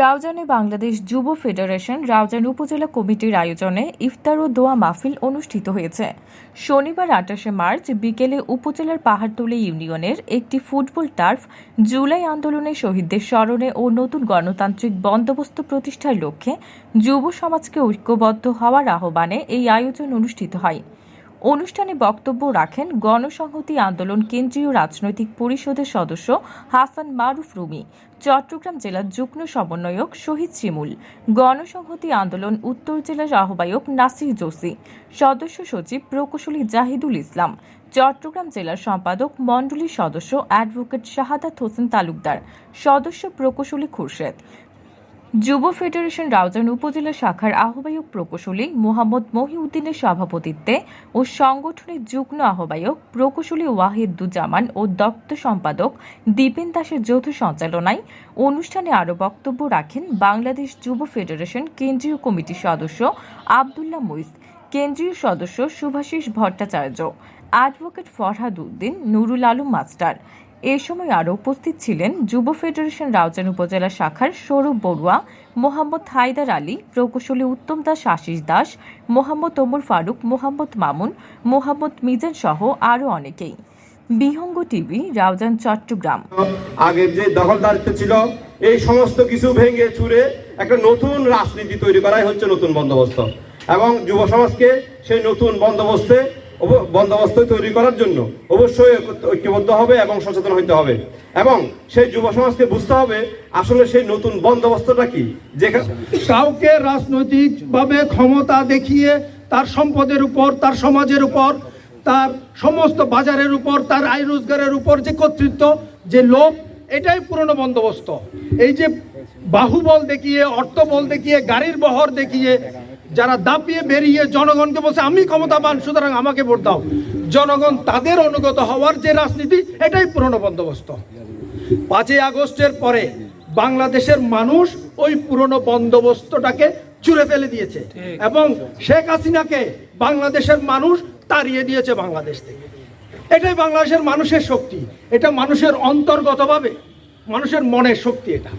রাউজানে বাংলাদেশ যুব ফেডারেশন রাউজান উপজেলা কমিটির আয়োজনে ইফতার ও দোয়া মাহফিল অনুষ্ঠিত হয়েছে। শনিবার আঠাশে মার্চ বিকেলে উপজেলার পাহাড়তলী ইউনিয়নের একটি ফুটবল টার্ফ জুলাই আন্দোলনে শহীদদের স্মরণে ও নতুন গণতান্ত্রিক বন্দোবস্ত প্রতিষ্ঠার লক্ষ্যে যুব সমাজকে ঐক্যবদ্ধ হওয়ার আহ্বানে এই আয়োজন অনুষ্ঠিত হয়। অনুষ্ঠানে বক্তব্য রাখেন গণসংহতি আন্দোলন কেন্দ্রীয় রাজনৈতিক পরিষদের সদস্য হাসান মারুফ রুমি, চট্টগ্রাম জেলার যুগ্ম সমন্বয়ক শহীদ শিমুল, গণসংহতি আন্দোলন উত্তর জেলার আহ্বায়ক নাসির জোসি সদস্য সচিব প্রকৌশলী জাহিদুল ইসলাম, চট্টগ্রাম জেলার সম্পাদক মণ্ডলীর সদস্য অ্যাডভোকেট শাহাদাত হোসেন তালুকদার, সদস্য প্রকৌশলী খুরশেদ যুব ফেডারেশন রাউজান উপজেলা শাখার আহ্বায়ক প্রকৌশলী মোহাম্মদ মহিউদ্দিনের সভাপতিত্বে ও সংগঠনের যুগ্ম আহ্বায়ক প্রকৌশলী ওয়াহিদুজ্জামান ও দপ্তর সম্পাদক দীপেন দাসের যৌথ সঞ্চালনায় অনুষ্ঠানে আরও বক্তব্য রাখেন বাংলাদেশ যুব ফেডারেশন কেন্দ্রীয় কমিটির সদস্য আবদুল্লাহ মুইস কেন্দ্রীয় সদস্য শুভাশিস ভট্টাচার্য, অ্যাডভোকেট ফরহাদ উদ্দিন, নুরুল আলম মাস্টার এ সময় আরও উপস্থিত ছিলেন যুব ফেডারেশন রাউজান উপজেলা শাখার সৌরভ বড়ুয়া, মোহাম্মদ হায়দার আলী, প্রকৌশলী উত্তম দাস, আশিস দাস, মোহাম্মদ ওমর ফারুক, মোহাম্মদ মামুন, মোহাম্মদ মিজান সহ আরও অনেকেই। বিহঙ্গ টিভি, রাউজান, চট্টগ্রাম। আগের যে দখলদারিত্ব ছিল, এই সমস্ত কিছু ভেঙে চুরে একটা নতুন রাজনীতি তৈরি করাই হচ্ছে নতুন বন্দোবস্ত। এবং যুব সমাজকে সেই নতুন বন্দোবস্তে বন্দোবস্ত তৈরি করার জন্য অবশ্যই ঐক্য- ঐক্যবদ্ধ হবে এবং সচেতন হতে হবে। এবং সেই যুব সমাজকে বুঝতে হবে আসলে সেই নতুন বন্দোবস্তটা কি যেখানে কাউকে রাজনৈতিকভাবে ক্ষমতা দেখিয়ে তার সম্পদের উপর, তার সমাজের উপর, তার সমস্ত বাজারের উপর, তার আয় রোজগারের উপর যে কর্তৃত্ব, যে লোভ, এটাই পুরনো বন্দোবস্ত। এই যে বাহুবল দেখিয়ে, অর্থবল দেখিয়ে, গাড়ির বহর দেখিয়ে যারা দাপিয়ে বেরিয়ে জনগণকে বলছে আমি ক্ষমতাবান সুতরাং আমাকে ভোট দাও। জনগণ তাদের অনুগত হওয়ার যে রাজনীতি এটাই পুরনো বন্দোবস্ত। পাঁচই আগস্টের পরে বাংলাদেশের মানুষ ওই পুরনো বন্দোবস্তটাকে চুরে ফেলে দিয়েছে এবং শেখ হাসিনাকে বাংলাদেশের মানুষ তাড়িয়ে দিয়েছে বাংলাদেশ থেকে। এটাই বাংলাদেশের মানুষের শক্তি। এটা মানুষের অন্তর্গতভাবে মানুষের মনের শক্তি এটা।